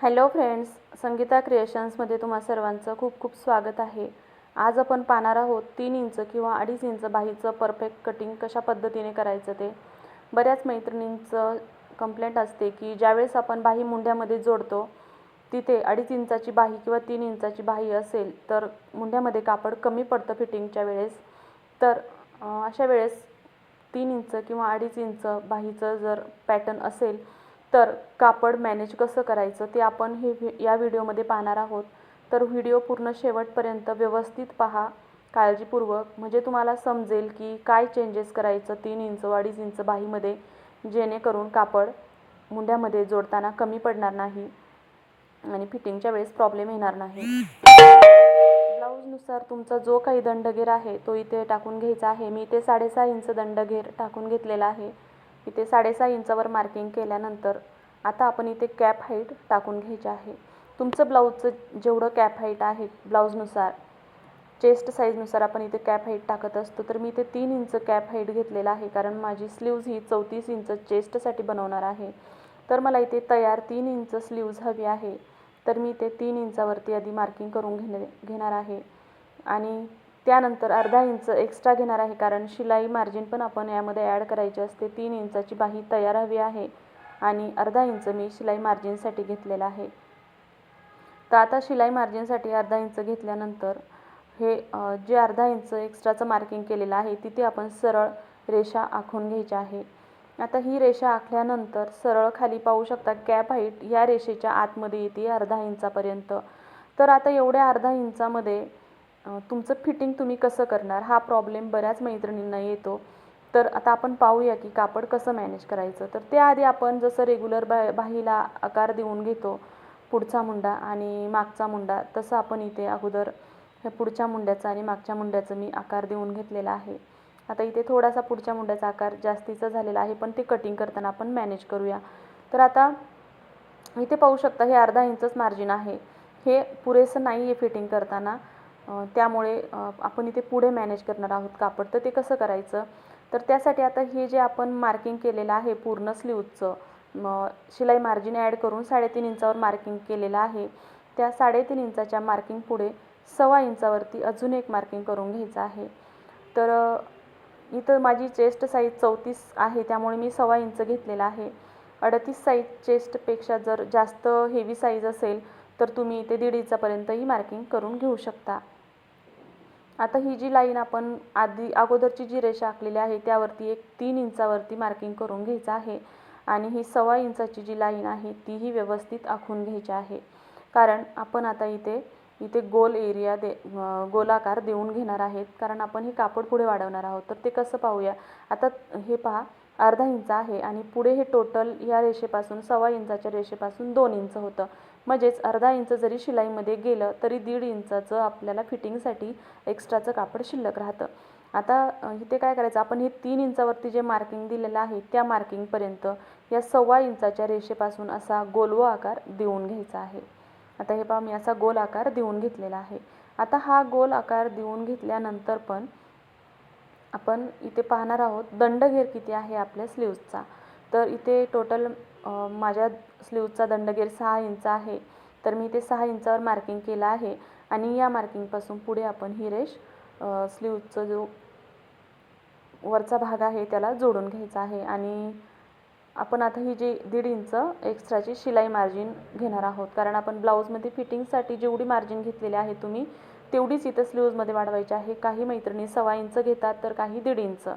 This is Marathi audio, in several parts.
हॅलो फ्रेंड्स संगीता क्रिएशन्समध्ये तुम्हा सर्वांचं खूप खूप स्वागत आहे. आज आपण पाहणार आहोत तीन इंच किंवा अडीच इंच बाहीचं परफेक्ट कटिंग कशा पद्धतीने करायचं ते. बऱ्याच मैत्रिणींचं कंप्लेंट असते की ज्यावेळेस आपण बाही मुंड्यामध्ये जोडतो तिथे अडीच इंचाची बाही किंवा तीन इंचाची बाही असेल तर मुंड्यामध्ये कापड कमी पडतं फिटिंगच्या वेळेस. तर अशा वेळेस तीन इंच किंवा अडीच इंच बाहीचं जर पॅटर्न असेल तर कापड मॅनेज कसं करायचं ते आपण हे व्हि या व्हिडिओमध्ये पाहणार आहोत. तर व्हिडिओ पूर्ण शेवटपर्यंत व्यवस्थित पहा काळजीपूर्वक. म्हणजे तुम्हाला समजेल की काय चेंजेस करायचं तीन इंच अडीच इंच बाहीमध्ये जेणेकरून कापड मुंड्यामध्ये जोडताना कमी पडणार नाही आणि फिटिंगच्या वेळेस प्रॉब्लेम येणार नाही. ब्लाऊजनुसार तुमचा जो काही दंडगेर आहे तो इथे टाकून घ्यायचा आहे. मी इथे साडेसहा इंच दंडगेर टाकून घेतलेला आहे. इथे साडेसहा इंचावर मार्किंग केल्यानंतर आता आपण इथे कॅप हाईट टाकून घ्यायची आहे. तुमचं ब्लाऊजचं जेवढं कॅप हाईट आहे ब्लाऊजनुसार चेस्ट साईजनुसार आपण इथे कॅप हाईट टाकत असतो. तर मी इथे तीन इंच कॅप हाईट घेतलेला आहे कारण माझी स्लीव्ज ही चौतीस इंच चेस्टसाठी बनवणार आहे. तर मला इथे तयार तीन इंच स्लीव्ज हवी आहे. तर मी इथे तीन इंचावरती आधी मार्किंग करून घेणे घेणार आहे. आणि त्यानंतर अर्धा इंच एक्स्ट्रा घेणार आहे कारण शिलाई मार्जिन पण आपण यामध्ये ॲड करायची असते. तीन इंचाची बाही तयार हवी आहे आणि अर्धा इंच मी शिलाई मार्जिनसाठी घेतलेला आहे. तर आता शिलाई मार्जिनसाठी अर्धा इंच घेतल्यानंतर हे जे अर्धा इंच एक्स्ट्राचं मार्किंग केलेलं आहे तिथे आपण सरळ रेषा आखून घ्यायची आहे. आता ही रेषा आखल्यानंतर सरळ खाली पाहू शकता कॅप हाईट या रेषेच्या आतमध्ये येते अर्धा इंचापर्यंत. तर आता एवढ्या अर्धा इंचामध्ये तुमचं फिटिंग तुम्ही कसं करणार? हा प्रॉब्लेम बऱ्याच मैत्रिणींना येतो. तर आता आपण पाहूया की कापड कसं मॅनेज करायचं? तर त्याआधी आपण जसं रेग्युलर बा बाहीला आकार देऊन घेतो पुढचा मुंडा आणि मागचा मुंडा तसं आपण इथे अगोदर ह्या पुढच्या मुंड्याचा आणि मागच्या मुंड्याचं मी आकार देऊन घेतलेला आहे. आता इथे थोडासा पुढच्या मुंड्याचा आकार जास्तीचा झालेला आहे पण ते कटिंग करताना आपण मॅनेज करूया. तर आता इथे पाहू शकता हे अर्धा इंचच मार्जिन आहे. हे पुरेसं नाही आहे फिटिंग करताना. त्यामुळे आपण इथे पुढे मॅनेज करणार आहोत कापड. तर ते कसं करायचं? तर त्यासाठी आता हे जे आपण मार्किंग केलेलं आहे पूर्ण स्लीवचं म शिलाई मार्जिन ॲड करून साडेतीन इंचावर मार्किंग केलेलं आहे. त्या साडेतीन इंचाच्या मार्किंग पुढे सव्वा इंचावरती अजून एक मार्किंग करून घ्यायचं आहे. तर इथं माझी चेस्ट साईज चौतीस आहे त्यामुळे मी सव्वा इंच घेतलेला आहे. अडतीस साईज चेस्टपेक्षा जर जास्त हेवी साईज असेल तर तुम्ही इथे दीड इंचापर्यंतही मार्किंग करून घेऊ शकता. आता ही जी लाईन आपण आधी अगोदरची जी रेषा आखलेली आहे त्यावरती एक तीन इंचावरती मार्किंग करून घ्यायचं आहे. आणि ही सव्वा इंचाची जी लाईन आहे तीही व्यवस्थित आखून घ्यायची आहे. कारण आपण आता इथे इथे गोल एरिया दे गोलाकार देऊन घेणार आहेत. कारण आपण हे कापड पुढे वाढवणार आहोत. तर ते कसं पाहूया? आता हे पहा अर्धा इंच आहे. आणि पुढे हे टोटल या रेषेपासून सव्वा इंचाच्या रेषेपासून दोन इंच होतं. म्हणजेच अर्धा इंच जरी शिलाईमध्ये गेलं तरी दीड इंचाचं आपल्याला फिटिंगसाठी एक्स्ट्राचं कापड शिल्लक राहतं. आता इथे काय करायचं? आपण हे तीन इंचावरती जे मार्किंग दिलेलं आहे त्या मार्किंगपर्यंत या सव्वा इंचाच्या रेषेपासून असा गोलव आकार देऊन घ्यायचा आहे. आता हे पहा मी असा गोल आकार देऊन घेतलेला आहे. आता हा गोल आकार देऊन घेतल्यानंतर पण आपण इथे पाहणार आहोत दंडघेर किती आहे आपल्या स्लीव्जचा तर इथे टोटल माझ्या स्लीवचा दंडगेर सहा इंच आहे. तर मी ते सहा इंचावर मार्किंग केलं आहे. आणि या मार्किंगपासून पुढे आपण ही रेष स्लीवचा जो वरचा भाग आहे त्याला जोडून घ्यायचा आहे. आणि आपण आता ही जी दीड इंच एक्स्ट्राची शिलाई मार्जिन घेणार आहोत. कारण आपण ब्लाऊजमध्ये फिटिंगसाठी जेवढी मार्जिन घेतलेली आहे तुम्ही तेवढीच इथं स्लीवजमध्ये वाढवायची आहे. काही मैत्रिणी सव्वा इंच घेतात तर काही दीड इंच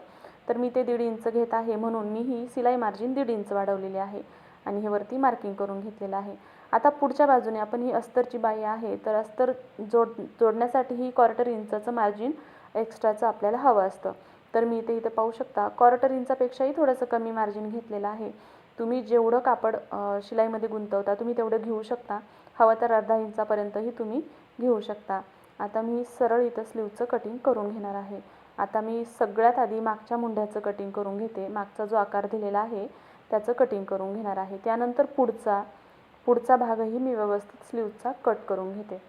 तर मी ते दीड इंच घेत आहे म्हणून मी ही शिलाई मार्जिन दीड इंच वाढवलेली आहे आणि हे वरती मार्किंग करून घेतलेलं आहे. आता पुढच्या बाजूने आपण ही अस्तरची बाई आहे तर अस्तर जोड जोडण्यासाठी ही क्वार्टर इंचाचं मार्जिन एक्स्ट्राचं आपल्याला हवं असतं. तर मी इथे इथं पाहू शकता क्वार्टर इंचापेक्षाही थोडंसं कमी मार्जिन घेतलेलं आहे. तुम्ही जेवढं कापड शिलाईमध्ये गुंतवता तुम्ही तेवढं घेऊ शकता. हवं तर अर्धा इंचापर्यंतही तुम्ही घेऊ शकता. आता मी सरळ इथं स्लीवचं कटिंग करून घेणार आहे. आता मी सगळ्यात आधी मागच्या मुंड्याचं कटिंग करून घेते. मागचा जो आकार दिलेला आहे त्याचं कटिंग करून घेणार आहे. त्यानंतर पुढचा पुढचा भागही मी व्यवस्थित स्लीवचा कट करून घेते.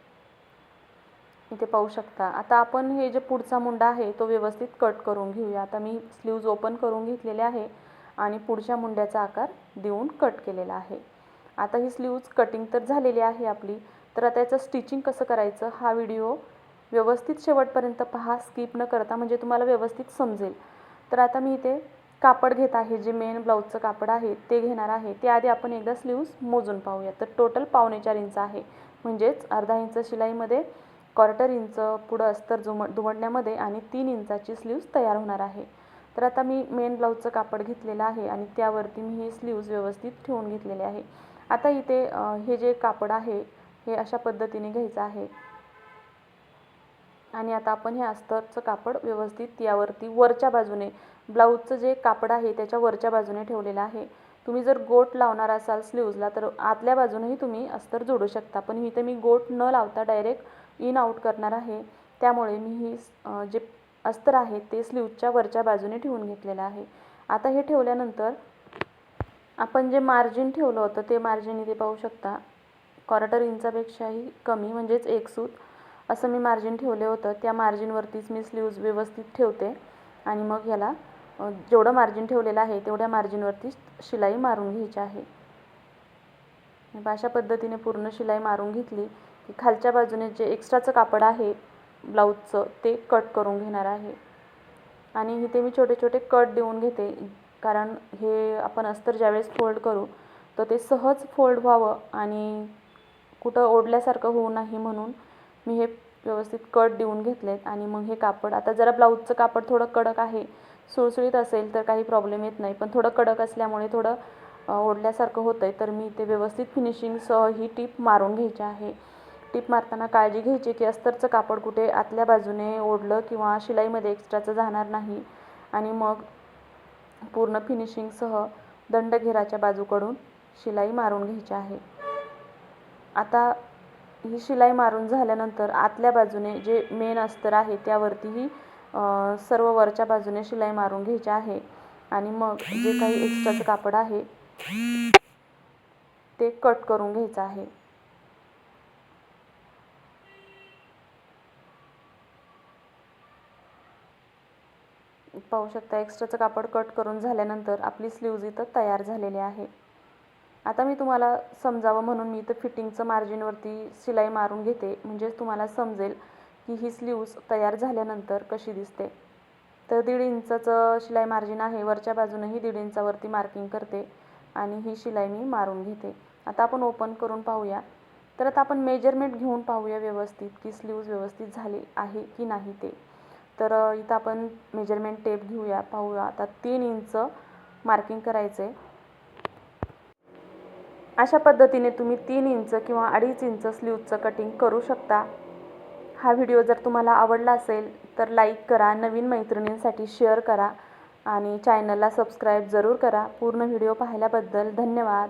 इथे पाहू शकता. आता आपण हे जे पुढचा मुंडा आहे तो व्यवस्थित कट करून घेऊया. आता मी स्लीव्ज ओपन करून घेतलेले आहे आणि पुढच्या मुंड्याचा आकार देऊन कट केलेला आहे. आता ही स्लीव्ज कटिंग तर झालेली आहे आपली. तर आता याचं स्टिचिंग कसं करायचं? हा व्हिडिओ व्यवस्थित शेवटपर्यंत पहा स्किप न करता म्हणजे तुम्हाला व्यवस्थित समजेल. तर आता मी इथे कापड घेत आहे जे मेन ब्लाऊजचं कापड आहे ते घेणार आहे. ते आधी आपण एकदा स्लीव्ज मोजून पाहूया. तर टोटल पावणे चार इंच आहे. म्हणजेच अर्धा इंच शिलाईमध्ये क्वार्टर इंच पुढं अस्तर जुम दुमडण्यामध्ये आणि तीन इंचाची स्लीव्ज तयार होणार आहे. तर आता मी मेन ब्लाऊजचं कापड घेतलेलं आहे आणि त्यावरती मी हे स्लीव्ज व्यवस्थित ठेवून घेतलेले आहे. आता इथे हे जे कापड आहे हे अशा पद्धतीने घ्यायचं आहे. आणि आता आपण हे अस्तरचं कापड व्यवस्थित यावरती वरच्या बाजूने ब्लाऊजचं जे कापड आहे त्याच्या वरच्या बाजूने ठेवलेलं आहे. तुम्ही जर गोट लावणार असाल स्लीव्जला तर आतल्या बाजूनेही तुम्ही अस्तर जोडू शकता. पण इथे मी गोट न लावता डायरेक्ट इन आऊट करणार आहे. त्यामुळे मी ही जे अस्तर आहे ते स्लीवजच्या वरच्या बाजूने ठेवून घेतलेलं आहे. आता हे ठेवल्यानंतर आपण जे मार्जिन ठेवलं होतं ते मार्जिन इथे पाहू शकता. क्वार्टर इंचापेक्षाही कमी म्हणजेच एक सूत. असं मी मार्जिन ठेवले होतं. त्या मार्जिनवरतीच मी स्लीव्ज व्यवस्थित ठेवते. आणि मग ह्याला जेवढं मार्जिन ठेवलेलं आहे तेवढ्या मार्जिनवरती शिलाई मारून घ्यायची आहे. म्हणजे अशा पद्धतीने पूर्ण शिलाई मारून घेतली की खालच्या बाजूने जे एक्स्ट्राचं कापड आहे ब्लाऊजचं ते कट करून घेणार आहे. आणि इथे मी छोटे छोटे कट देऊन घेते. कारण हे आपण अस्तर ज्यावेळेस फोल्ड करू तर ते सहज फोल्ड व्हावं आणि कुठं ओढल्यासारखं होऊ नाही म्हणून मी हे व्यवस्थित कट देऊन घेतलेत आणि मग हे कापड आता जरा ब्लाऊजचं कापड थोडं कडक आहे सुळसुळीत असेल तर काही प्रॉब्लेम येत नाही पण थोडं कडक असल्यामुळे थोडं ओढल्यासारखं होतं आहे तर मी ते व्यवस्थित फिनिशिंगसह ही टीप मारून घ्यायची आहे. टीप मारताना काळजी घ्यायची की अस्तरचं कापड कुठे आतल्या बाजूने ओढलं किंवा शिलाईमध्ये एक्स्ट्राचं जाणार नाही आणि मग पूर्ण फिनिशिंगसह दंडघेराच्या बाजूकडून शिलाई मारून घ्यायची आहे. आता ही शिलाई मारून झाल्यानंतर आतल्या बाजूने जे मेन अस्तर आहे त्यावरतीही सर्व वरच्या बाजूने शिलाई मारून घ्यायची आहे. आणि मग जे काही एक्स्ट्राचं कापड आहे ते कट करून घ्यायचं आहे. पाहू शकता एक्स्ट्राचं कापड कट करून झाल्यानंतर आपली स्लीव्ज इथं तयार झालेली आहे. आता मी तुम्हाला समजावं म्हणून मी इथं फिटिंगचं मार्जिनवरती शिलाई मारून घेते. म्हणजेच तुम्हाला समजेल की ही स्लीव्ज तयार झाल्यानंतर कशी दिसते. तर दीड इंचाचं शिलाई मार्जिन आहे. वरच्या बाजूनही दीड इंचावरती मार्किंग करते आणि ही शिलाई मी मारून घेते. आता आपण ओपन करून पाहूया. तर आता आपण मेजरमेंट घेऊन पाहूया व्यवस्थित की स्लीव्ज व्यवस्थित झाली आहे की नाही ते. तर इथं आपण मेजरमेंट टेप घेऊया पाहूया. आता तीन इंच मार्किंग करायचं आहे अशा पद्धतीने तुम्ही तीन इंच किंवा अडीच इंच स्लीवचं कटिंग करू शकता. हा व्हिडिओ जर तुम्हाला आवडला असेल तर लाईक करा नवीन मैत्रिणींसाठी शेअर करा आणि चॅनलला सबस्क्राईब जरूर करा. पूर्ण व्हिडिओ पाहिल्याबद्दल धन्यवाद.